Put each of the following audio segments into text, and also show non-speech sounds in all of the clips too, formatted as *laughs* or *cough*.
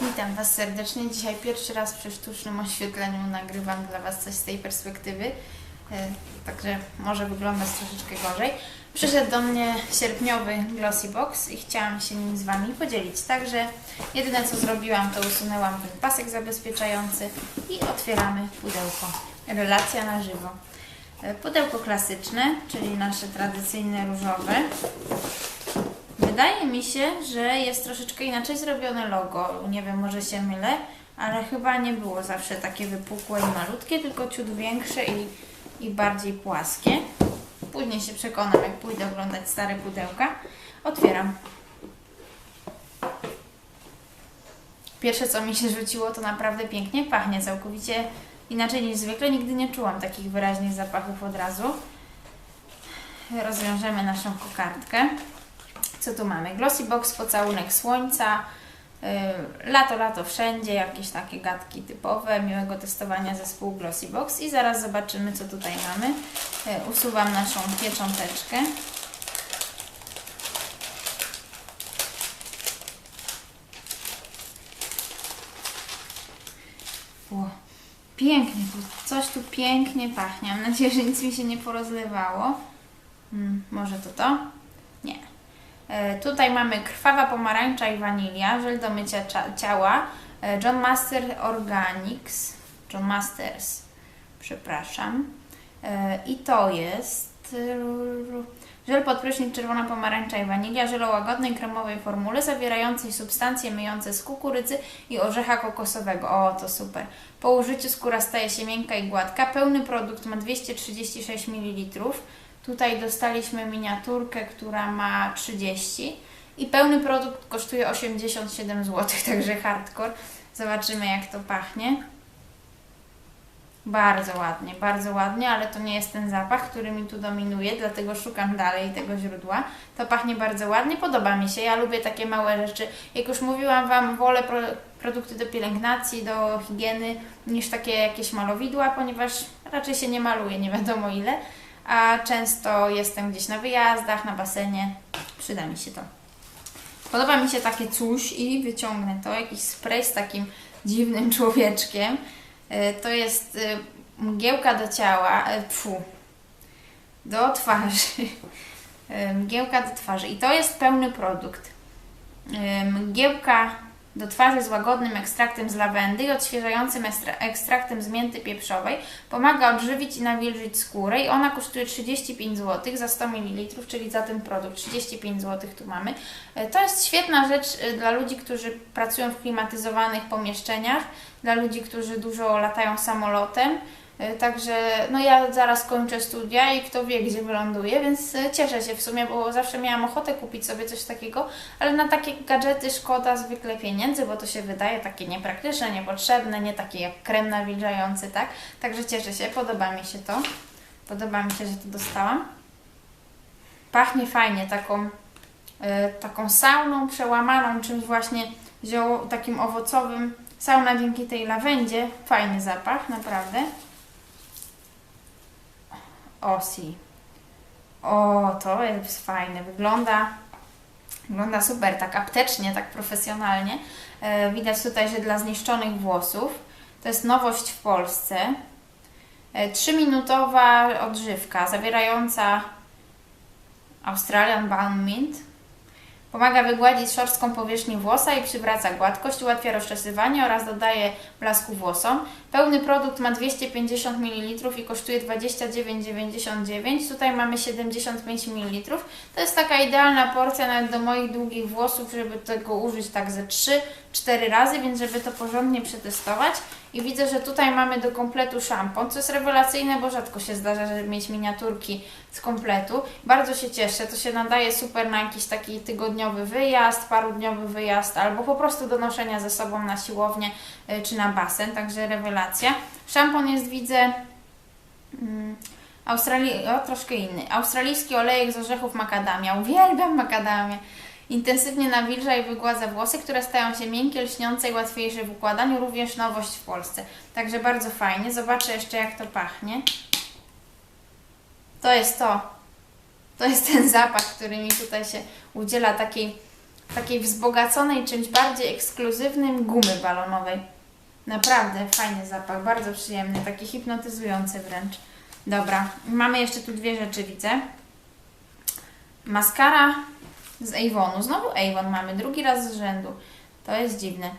Witam Was serdecznie. Dzisiaj pierwszy raz przy sztucznym oświetleniu nagrywam dla Was coś z tej perspektywy. E, Także może wyglądać troszeczkę gorzej. Przyszedł do mnie sierpniowy Glossy Box i chciałam się nim z Wami podzielić. Także jedyne co zrobiłam to usunęłam ten pasek zabezpieczający i otwieramy pudełko. Relacja na żywo. E, Pudełko klasyczne, czyli nasze tradycyjne różowe. Wydaje mi się, że jest troszeczkę inaczej zrobione logo. Nie wiem, może się mylę, ale chyba nie było zawsze takie wypukłe i malutkie, tylko ciut większe i, i bardziej płaskie. Później się przekonam, jak pójdę oglądać stare pudełka. Otwieram. Pierwsze, co mi się rzuciło, to naprawdę pięknie pachnie. Całkowicie inaczej niż zwykle. Nigdy nie czułam takich wyraźnych zapachów od razu. Rozwiążemy naszą kokardkę. Co tu mamy? Glossy Box, pocałunek słońca, yy, lato, lato wszędzie, jakieś takie gadki typowe, miłego testowania zespołu Glossy Box i zaraz zobaczymy, co tutaj mamy. Yy, usuwam naszą piecząteczkę. Pięknie, coś tu pięknie pachnie. Mam nadzieję, że nic mi się nie porozlewało. Hmm, może to to? E, Tutaj mamy krwawa pomarańcza i wanilia, żel do mycia cia- ciała, e, John Master Organics, John Masters, przepraszam. E, I to jest żel pod prysznic czerwona pomarańcza i wanilia, żel o łagodnej kremowej formule zawierającej substancje myjące z kukurydzy i orzecha kokosowego. O, to super. Po użyciu skóra staje się miękka i gładka. Pełny produkt ma 236 ml. Tutaj dostaliśmy miniaturkę, która ma 30 i pełny produkt kosztuje 87 zł, *laughs* także hardcore. Zobaczymy jak to pachnie. Bardzo ładnie, bardzo ładnie, ale to nie jest ten zapach, który mi tu dominuje, dlatego szukam dalej tego źródła. To pachnie bardzo ładnie, podoba mi się. Ja lubię takie małe rzeczy. Jak już mówiłam Wam, wolę pro, produkty do pielęgnacji, do higieny niż takie jakieś malowidła, ponieważ raczej się nie maluje, nie wiadomo ile a często jestem gdzieś na wyjazdach, na basenie. Przyda mi się to. Podoba mi się takie coś i wyciągnę to, jakiś spray z takim dziwnym *laughs* człowieczkiem. E, To jest e, mgiełka do ciała, e, pfu, do twarzy. Mgiełka do twarzy i to jest pełny produkt. Mgiełka do twarzy z łagodnym ekstraktem z lawendy i odświeżającym ekstra- ekstraktem z mięty pieprzowej. Pomaga odżywić i nawilżyć skórę i ona kosztuje 35 zł za 100 ml, czyli za ten produkt 35 zł tu mamy. E, To jest świetna rzecz e, dla ludzi, którzy pracują w klimatyzowanych pomieszczeniach, dla ludzi, którzy dużo latają samolotem. E, Także no ja zaraz kończę studia i kto wie, gdzie wyląduję, więc e, cieszę się w sumie, bo zawsze miałam ochotę kupić sobie coś takiego, ale na takie gadżety szkoda zwykle pieniędzy, bo to się wydaje takie niepraktyczne, niepotrzebne, nie takie jak krem nawilżający, tak? Także cieszę się, podoba mi się to. Podoba mi się, że to dostałam. Pachnie fajnie, taką, e, taką sauną przełamaną, czymś właśnie takim owocowym. Sauna dzięki tej lawendzie, fajny zapach, naprawdę. Osi. O, to jest fajne. Wygląda, wygląda super, tak aptecznie, tak profesjonalnie. E, widać tutaj, że dla zniszczonych włosów. To jest nowość w Polsce. E, Trzyminutowa odżywka zawierająca Australian Balm Mint. Pomaga wygładzić szorstką powierzchnię włosa i przywraca gładkość, ułatwia rozczesywanie oraz dodaje blasku włosom. Pełny produkt ma 250 ml i kosztuje 29,99. Tutaj mamy 75 ml. To jest taka idealna porcja nawet do moich długich włosów, żeby tego użyć tak ze 3-4 razy, więc żeby to porządnie przetestować. I widzę, że tutaj mamy do kompletu szampon, co jest rewelacyjne, bo rzadko się zdarza, żeby mieć miniaturki z kompletu. Bardzo się cieszę, to się nadaje super na jakiś taki tygodniowy wyjazd, parudniowy wyjazd, albo po prostu do noszenia ze sobą na siłownię y, czy na basen, także rewelacja. Szampon jest, widzę, mm, Australi... o, troszkę inny. Australijski olejek z orzechów makadamia. Uwielbiam makadamię. Intensywnie nawilża i wygładza włosy, które stają się miękkie, lśniące i łatwiejsze w układaniu. Również nowość w Polsce. Także bardzo fajnie. Zobaczę jeszcze jak to pachnie. To jest to. To jest ten zapach, który mi tutaj się udziela takiej takiej wzbogaconej czymś bardziej ekskluzywnym gumy balonowej. Naprawdę fajny zapach, bardzo przyjemny, taki hipnotyzujący wręcz. Dobra, mamy jeszcze tu dwie rzeczy, widzę. Maskara z Avonu. Znowu Avon mamy, drugi raz z rzędu. To jest dziwne.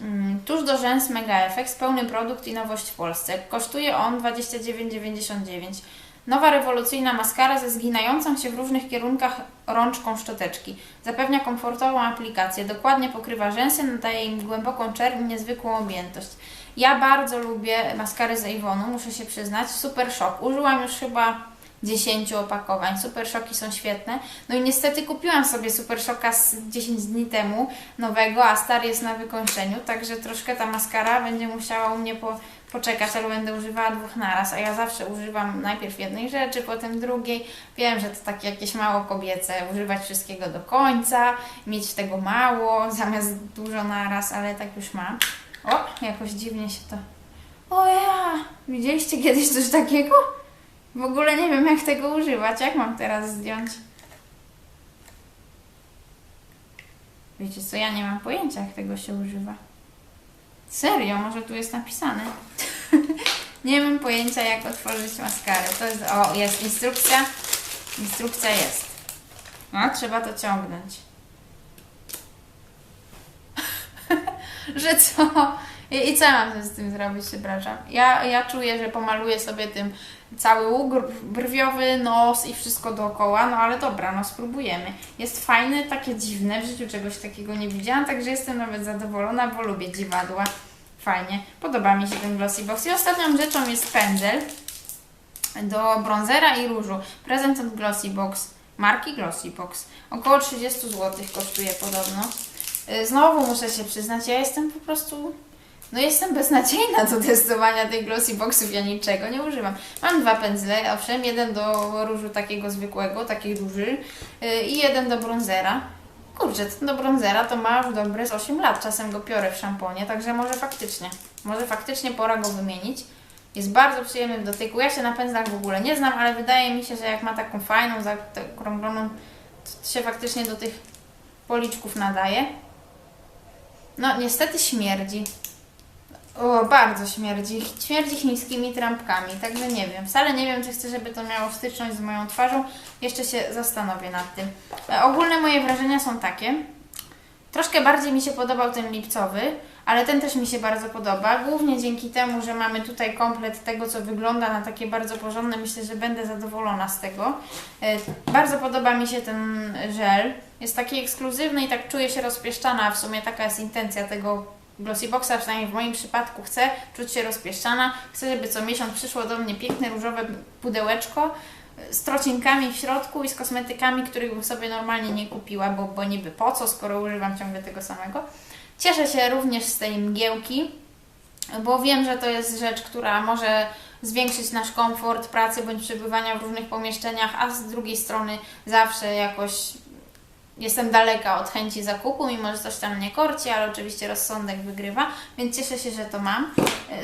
Mm, Tuż do rzęs Mega Effects, pełny produkt i nowość w Polsce. Kosztuje on 29,99. Nowa rewolucyjna maskara ze zginającą się w różnych kierunkach rączką szczoteczki. Zapewnia komfortową aplikację, dokładnie pokrywa rzęsy, nadaje im głęboką czerń i niezwykłą objętość. Ja bardzo lubię maskary z Avonu, muszę się przyznać. Super Shock. Użyłam już chyba 10 opakowań. Super Shocki są świetne. No i niestety kupiłam sobie Super Shocka z 10 dni temu nowego, a stary jest na wykończeniu, także troszkę ta maskara będzie musiała u mnie po, poczekać, ale będę używała dwóch naraz, a ja zawsze używam najpierw jednej rzeczy, potem drugiej. Wiem, że to takie jakieś mało kobiece, używać wszystkiego do końca, mieć tego mało, *laughs* zamiast dużo naraz, ale tak już mam. O, jakoś dziwnie się to... O ja! Widzieliście kiedyś coś takiego? W ogóle nie wiem, jak tego używać. Jak mam teraz zdjąć? Wiecie co, ja nie mam pojęcia, jak tego się używa. Serio, może tu jest napisane. *laughs* nie mam pojęcia, jak otworzyć maskarę. To jest, o, jest instrukcja. Instrukcja jest. No, trzeba to ciągnąć. *laughs* że co? I, I co mam z tym zrobić, przepraszam? Ja, ja czuję, że pomaluję sobie tym cały łuk brwiowy, nos i wszystko dookoła, no ale dobra, no spróbujemy. Jest fajny, takie dziwne, w życiu czegoś takiego nie widziałam, także jestem nawet zadowolona, bo lubię dziwadła. Fajnie, podoba mi się ten Glossy Box. I ostatnią rzeczą jest pędzel do bronzera i różu. Prezent od Glossy Box, marki Glossy Box. Około 30 zł kosztuje podobno. Y, Znowu muszę się przyznać, ja jestem po prostu no jestem beznadziejna do testowania tych glossy boxów, ja niczego nie używam. Mam dwa pędzle, owszem, jeden do różu takiego zwykłego, taki duży yy, i jeden do bronzera. Kurczę, ten do bronzera to ma już dobre z 8 lat, czasem go piorę w szamponie, także może faktycznie, może faktycznie pora go wymienić. Jest bardzo przyjemny w dotyku. Ja się na pędzlach w ogóle nie znam, ale wydaje mi się, że jak ma taką fajną, zakrągloną, to się faktycznie do tych policzków nadaje. No, niestety śmierdzi. O, bardzo śmierdzi. Śmierdzi chińskimi trampkami, także nie wiem. Wcale nie wiem, czy chcę, żeby to miało styczność z moją twarzą. Jeszcze się zastanowię nad tym. E, ogólne moje wrażenia są takie. Troszkę bardziej mi się podobał ten lipcowy, ale ten też mi się bardzo podoba. Głównie dzięki temu, że mamy tutaj komplet tego, co wygląda na takie bardzo porządne. Myślę, że będę zadowolona z tego. E, bardzo podoba mi się ten żel. Jest taki ekskluzywny i tak czuję się rozpieszczana. W sumie taka jest intencja tego Glossy Boxa, przynajmniej w moim przypadku chcę czuć się rozpieszczana. Chcę, żeby co miesiąc przyszło do mnie piękne różowe pudełeczko z trocinkami w środku i z kosmetykami, których bym sobie normalnie nie kupiła, bo, bo niby po co, skoro używam ciągle tego samego. Cieszę się również z tej mgiełki, bo wiem, że to jest rzecz, która może zwiększyć nasz komfort pracy bądź przebywania w różnych pomieszczeniach, a z drugiej strony zawsze jakoś jestem daleka od chęci zakupu, mimo że coś tam mnie korci, ale oczywiście rozsądek wygrywa, więc cieszę się, że to mam.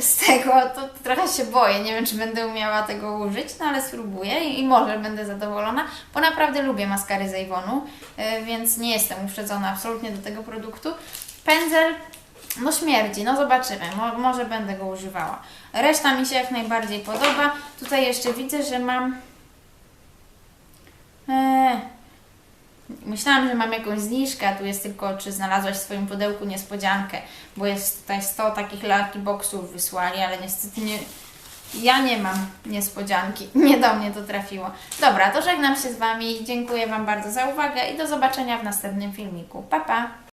Z tego to trochę się boję, nie wiem, czy będę umiała tego użyć, no ale spróbuję i, może będę zadowolona, bo naprawdę lubię maskary z Avonu, yy, więc nie jestem uprzedzona absolutnie do tego produktu. Pędzel no śmierdzi, no zobaczymy, Mo może będę go używała. Reszta mi się jak najbardziej podoba. Tutaj jeszcze widzę, że mam... Eee, Myślałam, że mam jakąś zniżkę, a tu jest tylko, czy znalazłaś w swoim pudełku niespodziankę, bo jest tutaj 100 takich lalki boxów wysłali, ale niestety nie, ja nie mam niespodzianki, *laughs* nie do mnie to trafiło. Dobra, to żegnam się z Wami, dziękuję Wam bardzo za uwagę i do zobaczenia w następnym filmiku. Pa, pa!